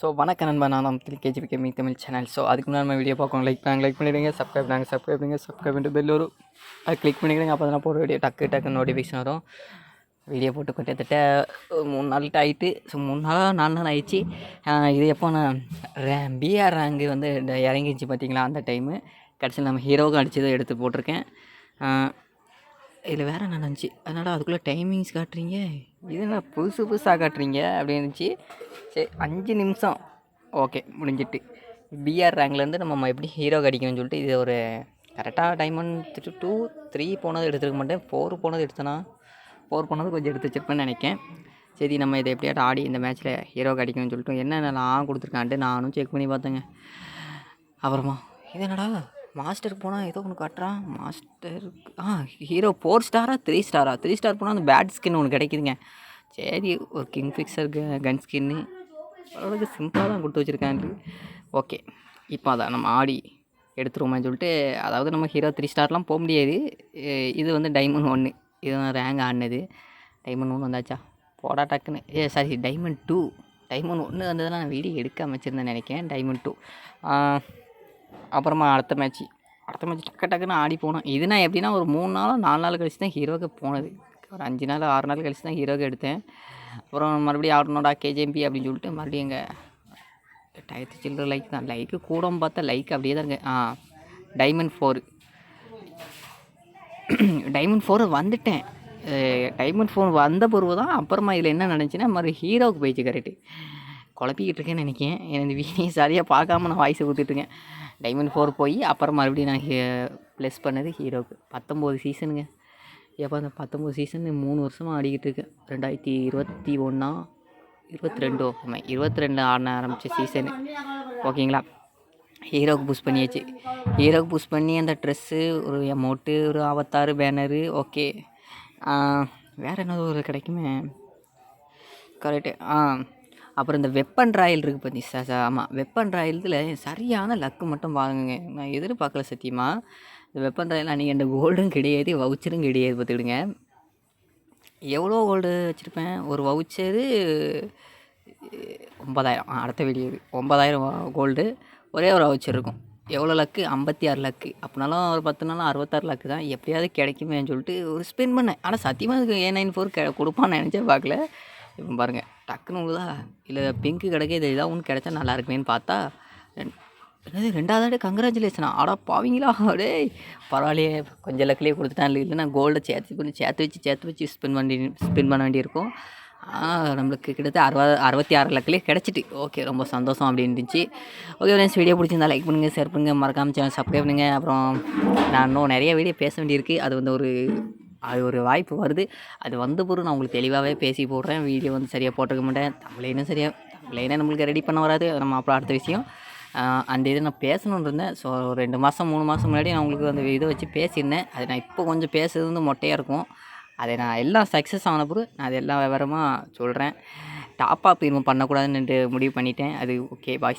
So வணக்கம் நண்பர் நான் தான் KGB gaming Tamil channel so அதுக்கு முன்னாடி நம்ம வீடியோ பார்க்கணும். லைக் பண்ணாங்க லைக் பண்ணிவிடுங்க சப்ஸ்கிரைப் நாங்கள் சப்ஸ்கிரைப் பண்ணுங்க. சப்ஸ்கிரைப் பண்ணிட்டு பெல் வரும் அது கிளிக் பண்ணிக்கிறீங்க அப்போ தான் போகிற வீடியோ டக்கு டக்கு நோட்டிஃபிகேஷன் வரும். வீடியோ போட்டு கிட்டத்தட்ட மூணு நாள்கிட்ட ஆகிட்டு ஸோ மூணு நாளாக நாலு நாள் ஆயிடுச்சு. இது எப்போ நான் ரே பிஆர் ரேங்கு வந்து இறங்கிடுச்சு இறங்கிச்சு பார்த்தீங்களா அந்த டைமு கடைசியில் நம்ம ஹீரோவுக்கு அடித்ததை எடுத்து போட்டிருக்கேன். இதில் வேறு என்ன நடந்துச்சு? அதனால் அதுக்குள்ளே டைமிங்ஸ் காட்டுறீங்க. இது என்ன புதுசு புதுசாக காட்டுறீங்க? அப்படின்னு இருந்துச்சு. சரி அஞ்சு நிமிஷம். ஓகே முடிஞ்சிட்டு. பிஆர் ரேங்க்லேருந்து நம்ம எப்படி ஹீரோ அடிக்கணும்னு சொல்லிட்டு இது ஒரு கரெக்டாக டைமண்ட் டூ த்ரீ போனது எடுத்துருக்க மாட்டேன். ஃபோர் போனது எடுத்தனா? ஃபோர் போனது கொஞ்சம் எடுத்து வச்சிருப்பேன்னு நினைக்கேன். சரி நம்ம இதை எப்படியாட்டும் ஆடி இந்த மேட்ச்சில் ஹீரோ அடிக்கணும்னு சொல்லிட்டு என்னென்னலாம் கொடுத்துருக்கான்ட்டு நானும் செக் பண்ணி பார்த்தேங்க. அப்புறமா இது என்னடா? மாஸ்டருக்கு போனால் ஏதோ ஒன்று காட்டுறான். மாஸ்டருக்கு ஆ ஹீரோ ஃபோர் ஸ்டாரா த்ரீ ஸ்டாரா த்ரீ ஸ்டார் போனால் அந்த பேட் ஸ்கின் ஒன்று கிடைக்குதுங்க. சரி ஒரு கிங் ஃபிக்ஸர் கன் ஸ்கின்னு ஓரளவுக்கு சிம்பிளாக தான் கொடுத்து வச்சுருக்காங்க. ஓகே இப்போ அதான் நம்ம ஆடி எடுத்துருவோமே சொல்லிட்டு அதாவது நம்ம ஹீரோ த்ரீ ஸ்டார்லாம் போக முடியாது. இது வந்து டைமண்ட் ஒன்று இது நான் ரேங்க் ஆடினது. டைமண்ட் ஒன்று வந்தாச்சா? போடா டக்குன்னு. ஏ சாரி டைமண்ட் டூ டைமண்ட் ஒன்று வந்ததெல்லாம் நான் வீடியோ எடுக்க அமைச்சிருந்தேன் நினைக்கிறேன். டைமண்ட் டூ அப்புறமா அடுத்த மேட்ச் அடுத்த மேட்ச் டக்கு டக்குன்னு ஆடி போனோம். இது நான் எப்படின்னா ஒரு மூணு நாள் நாலு நாள் கழிச்சு தான் ஹீரோக்கு போனது. ஒரு அஞ்சு நாள் ஆறு நாள் கழிச்சு தான் ஹீரோக்கு எடுத்தேன். அப்புறம் மறுபடியும் ஆடணும்டா கேஜேபி அப்படின்னு சொல்லிட்டு மறுபடியும் எங்கள் டயத்து சில்லற லைக் தான். லைக்கு கூட பார்த்தா லைக் அப்படியே தான் இருங்க ஆ டைமண்ட் ஃபோரு டைமண்ட் ஃபோர் வந்துட்டேன். டைமண்ட் ஃபோர் வந்த பிறகு தான் அப்புறமா இதில் என்ன நினச்சின்னா மறு ஹீரோவுக்கு போயிடுச்சு கரெக்டு குழப்பிக்கிட்டு இருக்கேன்னு நினைக்கிறேன். எனக்கு இந்த வீடியோ சரியாக பார்க்காம நான் வாய்ஸை கொடுத்துட்ருக்கேன். டைமண்ட் ஃபோர் போய் அப்புறம் மறுபடியும் நான் ப்ளஸ் பண்ணது ஹீரோவுக்கு பத்தொம்போது சீசனுங்க எப்போ அந்த பத்தொம்போது சீசன் மூணு வருஷமாக ஆடிக்கிட்டு இருக்கேன் ரெண்டாயிரத்தி இருபத்தி ஒன்றா இருபத்தி ரெண்டு ஆமாம் இருபத்தி ரெண்டு ஆட ஆரம்பித்த சீசனு ஓகேங்களா? ஹீரோக்கு புஷ் பண்ணியாச்சு. ஹீரோக்கு புஷ் பண்ணி அந்த ட்ரெஸ்ஸு ஒரு அமௌண்ட்டு ஒரு அவத்தாறு பேனரு ஓகே வேறு என்னது ஒரு கிடைக்குமே? கரெக்டு ஆ அப்புறம் இந்த வெப்பன் ராயல் இருக்குது பற்றி சார் ச- ஆமாம் வெப்பன் ராயலத்தில் சரியான லக்கு மட்டும் வாங்குங்க. நான் எதிர்பார்க்கல சத்தியமாக இந்த வெப்பன் ராயல் அன்றைக்கி எந்த கோல்டும் கிடையாது வவுச்சரும் கிடையாது பார்த்துக்கிடுங்க. எவ்வளோ கோல்டு வச்சுருப்பேன்? ஒரு வவுச்சரு ஒம்பதாயிரம் அடுத்த வெளியே ஒம்பதாயிரம் கோல்டு ஒரே ஒரு வவுச்சர் இருக்கும். எவ்வளோ லக்கு? ஐம்பத்தி ஆறு லக்கு. அப்படினாலும் ஒரு பத்து நாள் அறுபத்தாறு லக்கு தான். எப்படியாவது கிடைக்குமேன்னு சொல்லிட்டு ஒரு ஸ்பெண்ட் பண்ணேன். ஆனால் சத்தியமாக அதுக்கு ஏ நைன் ஃபோர் கெ கொடுப்பான்னு நினச்சே பார்க்கல. இப்போ பாருங்கள் டக்குன்னு உழுதா? இல்லை பிங்க்கு கிடைக்க இது ஏதாவது ஒன்று கிடைச்சா நல்லா இருக்குமேன்னு பார்த்தா ரெண்- என்னது ரெண்டாவது ஆடு கங்க்ராச்சுலேஷனா ஆடா பாவீங்களா? அடே பரவாயில்லையே. கொஞ்சம் லக்கிலே கொடுத்துட்டான். இல்லை இல்லைன்னா கோல்டை சேர்த்து பண்ணி சேர்த்து வச்சு சேர்த்து வச்சு ஸ்பெண்ட் பண்ணி ஸ்பெண்ட் பண்ண வேண்டியிருக்கும். நம்மளுக்கு கிட்டத்தட்ட அறுபது அறுபத்தி ஆறு லக்கிலே கிடச்சிட்டு. ஓகே ரொம்ப சந்தோஷம் அப்படின்னு இருந்துச்சு. ஓகே ஃப்ரெண்ட்ஸ் வீடியோ பிடிச்சிருந்தா லைக் பண்ணுங்கள் ஷேர் பண்ணுங்கள் மறக்காம சேனல் சப்ஸ்கிரைப் பண்ணுங்கள் அப்புறம் நான் இன்னும் நிறைய வீடியோ பேச வேண்டியிருக்கு. அது வந்து ஒரு அது ஒரு வாய்ப்பு வருது. அது வந்த பிறகு நான் உங்களுக்கு தெளிவாகவே பேசி போடுறேன். வீடியோ வந்து சரியாக போட்டுக்க மாட்டேன். தமிழைனும் சரியாக தமிழைனா நம்மளுக்கு ரெடி பண்ண வராது. நம்ம அப்புறம் அடுத்த விஷயம். அந்த இது நான் பேசணுன்னு இருந்தேன். ஸோ ஒரு ரெண்டு மாதம் மூணு மாதம் முன்னாடி நான் உங்களுக்கு அந்த இதை வச்சு பேசியிருந்தேன். அது நான் இப்போ கொஞ்சம் பேசுறது வந்து மொட்டையாக இருக்கும். அதை நான் எல்லாம் சக்ஸஸ் ஆன பிறகு நான் அது எல்லாம் விவரமாக சொல்கிறேன் டாப் அப் இன்னும் பண்ணக்கூடாதுன்னு முடிவு பண்ணிட்டேன். அது ஓகே பாய்